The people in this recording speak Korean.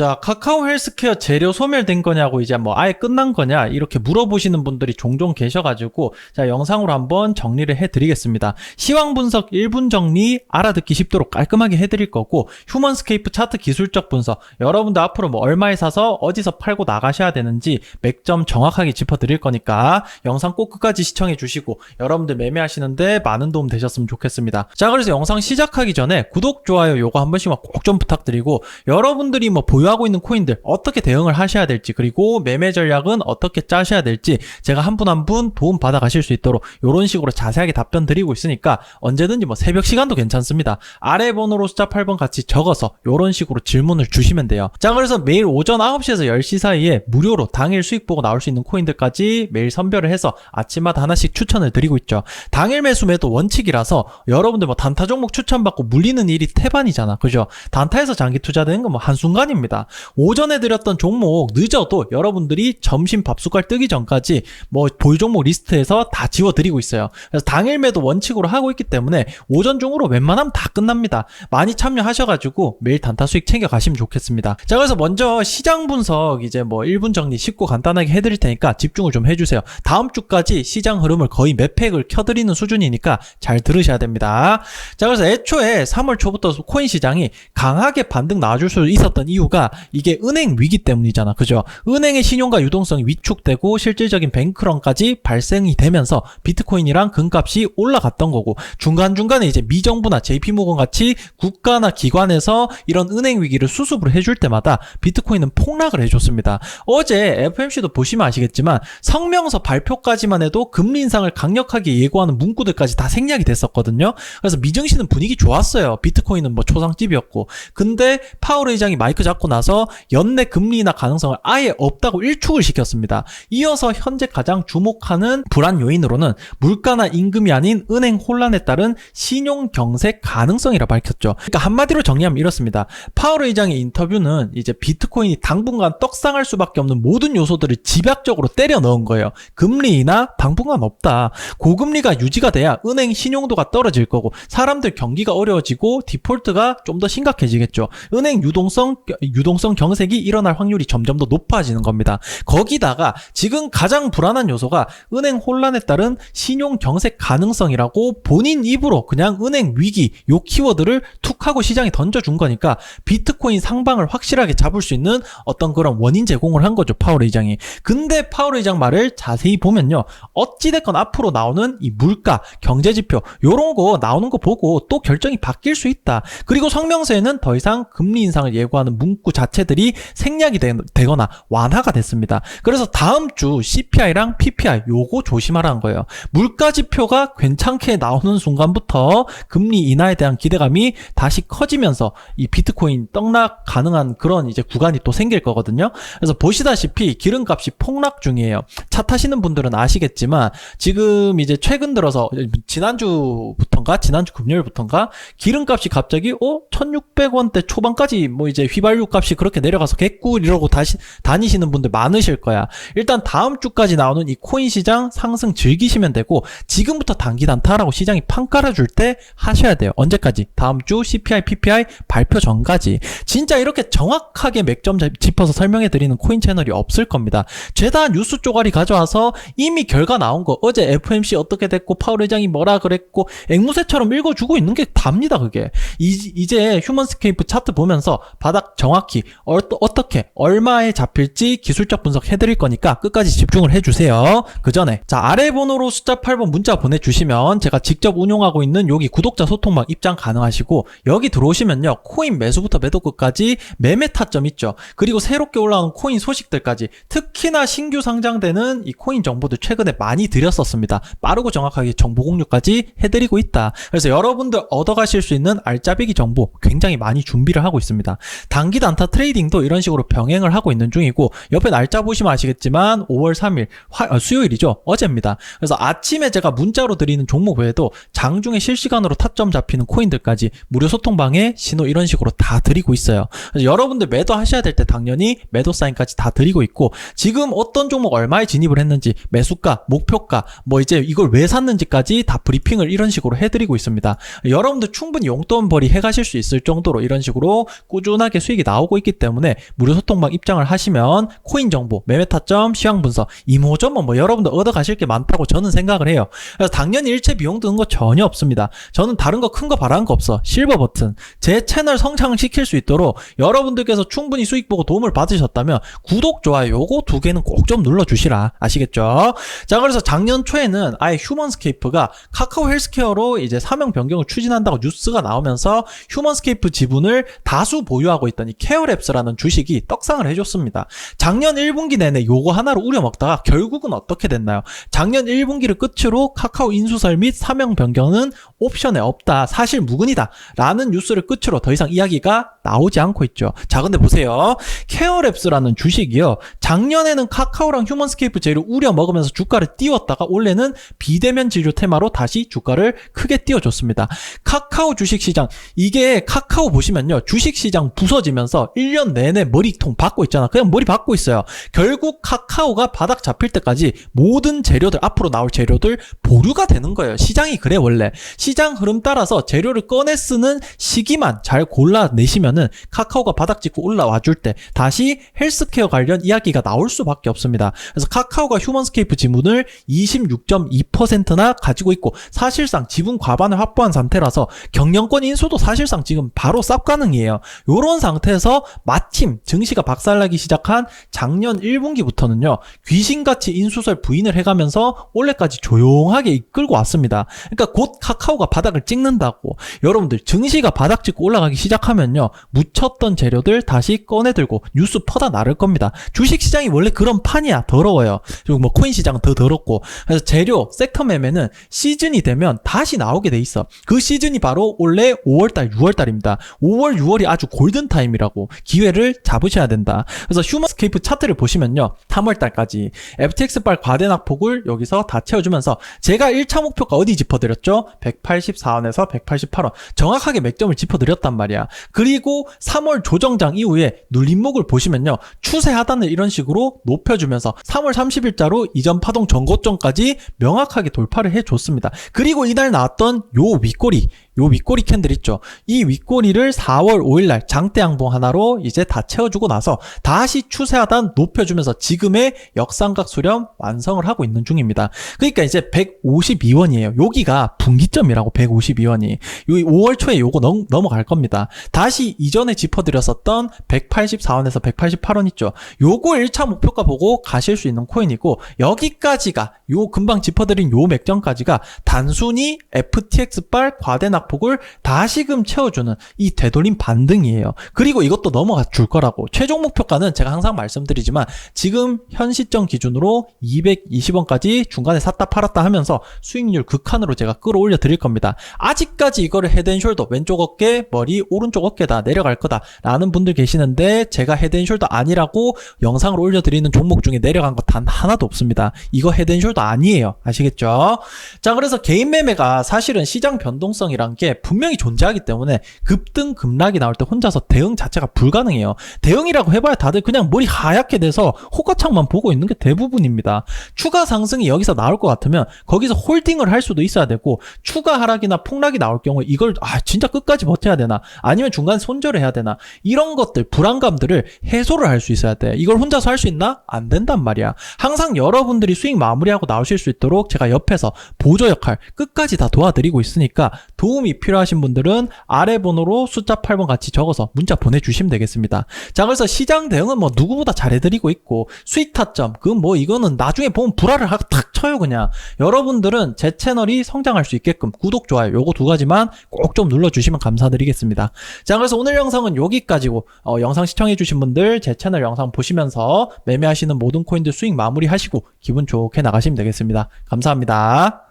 자, 카카오 헬스케어 재료 소멸된 거냐고 이제 뭐 아예 끝난 거냐 이렇게 물어보시는 분들이 종종 계셔가지고 자, 영상으로 한번 정리를 해드리겠습니다. 시황 분석 1분 정리 알아듣기 쉽도록 깔끔하게 해드릴 거고 휴먼스케이프 차트 기술적 분석 여러분들 앞으로 뭐 얼마에 사서 어디서 팔고 나가셔야 되는지 맥점 정확하게 짚어드릴 거니까 영상 꼭 끝까지 시청해 주시고 여러분들 매매하시는데 많은 도움 되셨으면 좋겠습니다. 자, 그래서 영상 시작하기 전에 구독, 좋아요 요거 한 번씩만 꼭 좀 부탁드리고 여러분들이 뭐 보유 하고 있는 코인들 어떻게 대응을 하셔야 될지 그리고 매매 전략은 어떻게 짜셔야 될지 제가 한 분 한 분 도움 받아 가실 수 있도록 이런 식으로 자세하게 답변 드리고 있으니까 언제든지 뭐 새벽 시간도 괜찮습니다. 아래 번호로 숫자 8번 같이 적어서 이런 식으로 질문을 주시면 돼요. 자 그래서 매일 오전 9시에서 10시 사이에 무료로 당일 수익 보고 나올 수 있는 코인들까지 매일 선별을 해서 아침마다 하나씩 추천을 드리고 있죠. 당일 매수 매도 원칙이라서 여러분들 뭐 단타 종목 추천받고 물리는 일이 태반이잖아. 그죠? 단타에서 장기 투자되는 건 뭐 한순간입니다. 오전에 드렸던 종목 늦어도 여러분들이 점심 밥숟갈 뜨기 전까지 뭐 보유 종목 리스트에서 다 지워드리고 있어요. 그래서 당일 매도 원칙으로 하고 있기 때문에 오전 중으로 웬만하면 다 끝납니다. 많이 참여하셔가지고 매일 단타 수익 챙겨가시면 좋겠습니다. 자, 그래서 먼저 시장 분석 이제 뭐 1분 정리 쉽고 간단하게 해드릴 테니까 집중을 좀 해주세요. 다음 주까지 시장 흐름을 거의 몇 팩을 켜드리는 수준이니까 잘 들으셔야 됩니다. 자, 그래서 애초에 3월 초부터 코인 시장이 강하게 반등 나와줄 수 있었던 이유가 이게 은행 위기 때문이잖아. 그죠? 은행의 신용과 유동성이 위축되고 실질적인 뱅크런까지 발생이 되면서 비트코인이랑 금값이 올라갔던 거고 중간중간에 이제 미정부나 JP모건 같이 국가나 기관에서 이런 은행 위기를 수습을 해줄 때마다 비트코인은 폭락을 해줬습니다. 어제 FMC도 보시면 아시겠지만 성명서 발표까지만 해도 금리 인상을 강력하게 예고하는 문구들까지 다 생략이 됐었거든요. 그래서 미증시는 분위기 좋았어요. 비트코인은 뭐 초상집이었고. 근데 파월 의장이 마이크 잡고 나서 연내 금리 인하 가능성을 아예 없다고 일축을 시켰습니다. 이어서 현재 가장 주목하는 불안 요인으로는 물가나 임금이 아닌 은행 혼란에 따른 신용 경색 가능성이라 밝혔죠. 그러니까 한마디로 정리하면 이렇습니다. 파월 의장의 인터뷰는 이제 비트코인이 당분간 떡상할 수밖에 없는 모든 요소들을 집약적으로 때려 넣은 거예요. 금리 인하 당분간 없다. 고금리가 유지가 돼야 은행 신용도가 떨어질 거고 사람들 경기가 어려워지고 디폴트가 좀 더 심각해지겠죠. 은행 유동성 유동성 경색이 일어날 확률이 점점 더 높아지는 겁니다. 거기다가 지금 가장 불안한 요소가 은행 혼란에 따른 신용 경색 가능성이라고 본인 입으로 그냥 은행 위기 요 키워드를 툭 하고 시장에 던져준 거니까 비트코인 상방을 확실하게 잡을 수 있는 어떤 그런 원인 제공을 한 거죠 파월 의장이. 근데 파월 의장 말을 자세히 보면요 어찌됐건 앞으로 나오는 이 물가 경제 지표 요런 거 나오는 거 보고 또 결정이 바뀔 수 있다. 그리고 성명서에는 더 이상 금리 인상을 예고하는 문구 자체들이 생략이 되, 되거나 완화가 됐습니다. 그래서 다음 주 CPI랑 PPI 요거 조심하라는 거예요. 물가 지표가 괜찮게 나오는 순간부터 금리 인하에 대한 기대감이 다시 커지면서 이 비트코인 떡락 가능한 그런 이제 구간이 또 생길 거거든요. 그래서 보시다시피 기름값이 폭락 중이에요. 차 타시는 분들은 아시겠지만 지금 이제 최근 들어서 지난주부터인가 지난주 금요일부터인가 기름값이 갑자기 어 1600원대 초반까지 뭐 이제 휘발유 값이 그렇게 내려가서 개꿀 이러고 다시 다니시는 분들 많으실 거야. 일단 다음 주까지 나오는 이 코인 시장 상승 즐기시면 되고 지금부터 단기 단타라고 시장이 판 깔아줄 때 하셔야 돼요. 언제까지? 다음 주 CPI, PPI 발표 전까지. 진짜 이렇게 정확하게 맥점 짚어서 설명해 드리는 코인 채널이 없을 겁니다. 죄다 뉴스 쪼가리 가져와서 이미 결과 나온 거 어제 FMC 어떻게 됐고 파월 회장이 뭐라 그랬고 앵무새처럼 읽어주고 있는 게 답니다 그게. 이, 제 휴먼스케이프 차트 보면서 바닥 정확히 어, 어떻게 얼마에 잡힐지 기술적 분석 해 드릴 거니까 끝까지 집중을 해주세요. 그 전에 자 아래 번호로 숫자 8번 문자 보내주시면 제가 직접 운용하고 있는 여기 구독자 소통방 입장 가능하시고 여기 들어오시면요 코인 매수부터 매도 끝까지 매매 타점 있죠. 그리고 새롭게 올라온 코인 소식들까지 특히나 신규 상장되는 이 코인 정보들 최근에 많이 드렸었습니다. 빠르고 정확하게 정보 공유까지 해드리고 있다. 그래서 여러분들 얻어가실 수 있는 알짜배기 정보 굉장히 많이 준비를 하고 있습니다. 단기 단타 트레이딩도 이런 식으로 병행을 하고 있는 중이고 옆에 날짜 보시면 아시겠지만 5월 3일 화, 어, 수요일이죠. 어제입니다. 그래서 아침에 제가 문자로 드리는 종목 외에도 장중에 실시간으로 타점 잡히는 코인들까지 무료 소통방에 신호 이런 식으로 다 드리고 있어요. 여러분들 매도 하셔야 될 때 당연히 매도 사인까지 다 드리고 있고 지금 어떤 종목 얼마에 진입을 했는지 매수가, 목표가, 뭐 이제 이걸 왜 샀는지까지 다 브리핑을 이런 식으로 해드리고 있습니다. 여러분들 충분히 용돈 벌이 해가실 수 있을 정도로 이런 식으로 꾸준하게 수익이 나오고 나오고 있기 때문에 무료 소통방 입장을 하시면 코인 정보, 매매 타점, 시황 분석, 이모저모 뭐 여러분들 얻어 가실 게 많다고 저는 생각을 해요. 그래서 당연히 일체 비용 드는 거 전혀 없습니다. 저는 다른 거 큰 거 바라는 거 없어. 실버 버튼. 제 채널 성장을 시킬 수 있도록 여러분들께서 충분히 수익 보고 도움을 받으셨다면 구독, 좋아요 요거 두 개는 꼭 좀 눌러 주시라. 아시겠죠? 자, 그래서 작년 초에는 아예 휴먼스케이프가 카카오 헬스케어로 이제 사명 변경을 추진한다고 뉴스가 나오면서 휴먼스케이프 지분을 다수 보유하고 있던 이 케어랩스라는 주식이 떡상을 해줬습니다. 작년 1분기 내내 요거 하나로 우려먹다가 결국은 어떻게 됐나요? 작년 1분기를 끝으로 카카오 인수설 및 사명 변경은 옵션에 없다. 사실 무근이다. 라는 뉴스를 끝으로 더 이상 이야기가 나오지 않고 있죠. 자, 근데 보세요. 케어랩스라는 주식이요. 작년에는 카카오랑 휴먼스케이프 제휴를 우려 먹으면서 주가를 띄웠다가 올해는 비대면 진료 테마로 다시 주가를 크게 띄워줬습니다. 카카오 주식시장 이게 카카오 보시면요. 주식시장 부서지면서 1년 내내 머리통 받고 있잖아. 그냥 머리 받고 있어요. 결국 카카오가 바닥 잡힐 때까지 모든 재료들 앞으로 나올 재료들 보류가 되는 거예요. 시장이 그래 원래. 시장 흐름 따라서 재료를 꺼내 쓰는 시기만 잘 골라내시면은 카카오가 바닥 찍고 올라와 줄 때 다시 헬스케어 관련 이야기가 나올 수밖에 없습니다. 그래서 카카오가 휴먼스케이프 지분을 26.2%나 가지고 있고 사실상 지분 과반을 확보한 상태라서 경영권 인수도 사실상 지금 바로 쌉 가능이에요. 요런 상태에서 마침 증시가 박살나기 시작한 작년 1분기부터는요. 귀신같이 인수설 부인을 해가면서 올해까지 조용하게 이끌고 왔습니다. 그러니까 곧 카카오가 바닥을 찍는다고 여러분들 증시가 바닥 찍고 올라가기 시작하면요. 묻혔던 재료들 다시 꺼내들고 뉴스 퍼다 나를 겁니다. 주식 시장이 원래 그런 판이야. 더러워요. 그리고 뭐 코인 시장은 더 더럽고 그래서 재료 섹터 매매는 시즌이 되면 다시 나오게 돼 있어. 그 시즌이 바로 올해 5월달, 6월달입니다. 5월, 6월이 아주 골든 타임이라고 기회를 잡으셔야 된다. 그래서 휴먼스케이프 차트를 보시면요. 3월달까지 FTX발 과대낙폭을 여기서 다 채워주면서 제가 1차 목표가 어디 짚어드렸죠? 184원에서 188원. 정확하게 맥점을 짚어드렸단 말이야. 그리고 3월 조정장 이후에 눌림목을 보시면요. 추세 하단을 이런 식으로 높여주면서 3월 30일자로 이전 파동 전고점까지 명확하게 돌파를 해줬습니다. 그리고 이날 나왔던 요 윗꼬리 요 윗꼬리 캔들 있죠. 이 윗꼬리를 4월 5일 날 장대 양봉 하나로 이제 다 채워주고 나서 다시 추세 하단 높여주면서 지금의 역삼각 수렴 완성을 하고 있는 중입니다. 그러니까 이제 152원이에요. 여기가 분기점이라고 152원이. 요 5월 초에 요거 넘, 넘어갈 겁니다. 다시 이전에 짚어드렸었던 184원에서 188원 있죠. 요거 1차 목표가 보고 가실 수 있는 코인이고 여기까지가 요 금방 짚어드린 요 맥점까지가 단순히 FTX발 과대 낙 폭을 다시금 채워주는 이 되돌림 반등이에요. 그리고 이것도 넘어가 줄 거라고. 최종 목표가는 제가 항상 말씀드리지만 지금 현 시점 기준으로 220원까지 중간에 샀다 팔았다 하면서 수익률 극한으로 제가 끌어올려 드릴 겁니다. 아직까지 이거를 헤드앤숄더 왼쪽 어깨, 머리, 오른쪽 어깨 다 내려갈 거다 라는 분들 계시는데 제가 헤드앤숄더 아니라고 영상을 올려드리는 종목 중에 내려간 거 단 하나도 없습니다. 이거 헤드앤숄더 아니에요. 아시겠죠? 자 그래서 개인 매매가 사실은 시장 변동성이 란게 분명히 존재하기 때문에 급등 급락이 나올 때 혼자서 대응 자체가 불가능해요. 대응이라고 해봐야 다들 그냥 머리 하얗게 돼서 호가창만 보고 있는 게 대부분입니다. 추가 상승이 여기서 나올 것 같으면 거기서 홀딩을 할 수도 있어야 되고 추가 하락이나 폭락이 나올 경우에 이걸 아 진짜 끝까지 버텨야 되나 아니면 중간 손절을 해야 되나 이런 것들 불안감들을 해소를 할 수 있어야 돼. 이걸 혼자서 할 수 있나? 안 된단 말이야. 항상 여러분들이 수익 마무리하고 나오실 수 있도록 제가 옆에서 보조 역할 끝까지 다 도와드리고 있으니까 도움 이 필요하신 분들은 아래 번호로 숫자 8번 같이 적어서 문자 보내주시면 되겠습니다. 자, 그래서 시장 대응은 뭐 누구보다 잘해드리고 있고 수익 타점, 그 뭐 이거는 나중에 보면 불화를 하- 탁 쳐요 그냥. 여러분들은 제 채널이 성장할 수 있게끔 구독, 좋아요 요거 두 가지만 꼭 좀 눌러주시면 감사드리겠습니다. 자, 그래서 오늘 영상은 여기까지고 어, 영상 시청해주신 분들 제 채널 영상 보시면서 매매하시는 모든 코인들 수익 마무리하시고 기분 좋게 나가시면 되겠습니다. 감사합니다.